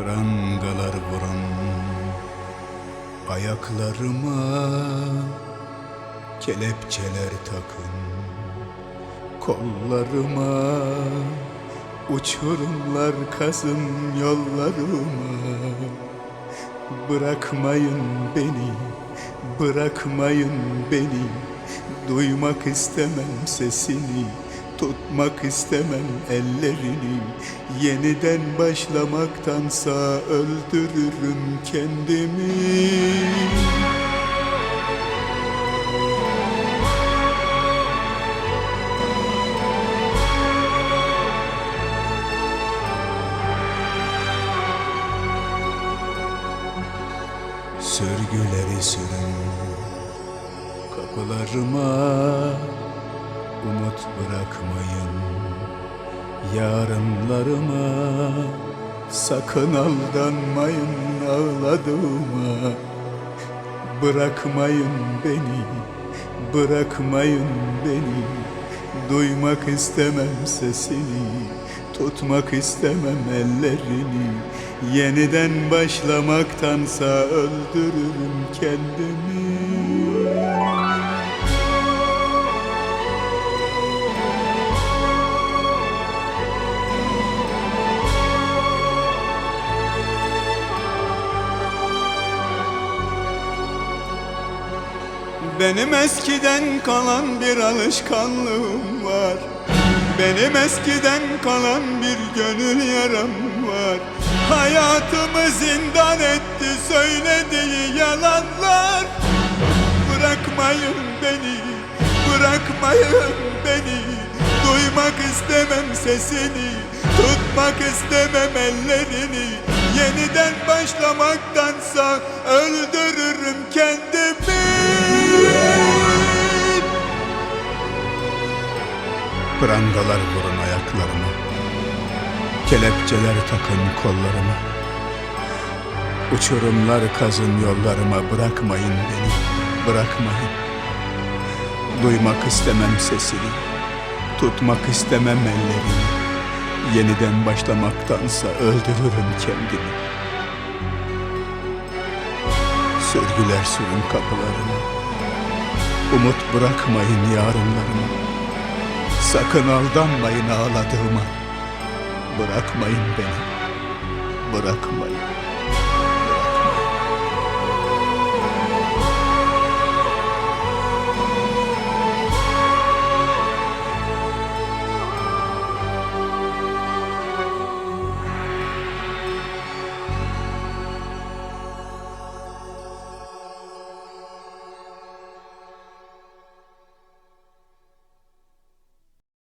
Prangalar vurun ayaklarıma Kelepçeler takın. Kollarıma Uçurumlar kazın yollarıma. Bırakmayın beni, bırakmayın beni. Duymak istemem sesini, tutmak istemem ellerini. Yeniden başlamaktansa öldürürüm kendimi. Sürgüleri sürün kapılarıma Umut bırakmayın. Yarınlarıma Sakın aldanmayın ağladığıma. Bırakmayın beni, bırakmayın beni. Duymak istemem sesini, tutmak istemem ellerini. Yeniden başlamaktansa öldürürüm kendimi Benim eskiden kalan bir alışkanlığım var. Benim eskiden kalan bir gönül yaram var. Hayatımı zindan etti söylediği yalanlar. Bırakmayın beni, bırakmayın beni. Duymak istemem sesini, tutmak istemem ellerini. Yeniden başlamaktansa öldürürüm kendimi Prangalar vurun ayaklarıma. Kelepçeler takın kollarıma. Uçurumlar kazın yollarıma. Bırakmayın beni, bırakmayın. Duymak istemem sesini Tutmak istemem ellerini Yeniden başlamaktansa öldürürüm kendimi. Sürgüler sürün kapılarıma Umut bırakmayın yarınlarıma Sakın aldanmayın ağladığıma. Bırakmayın beni. Bırakmayın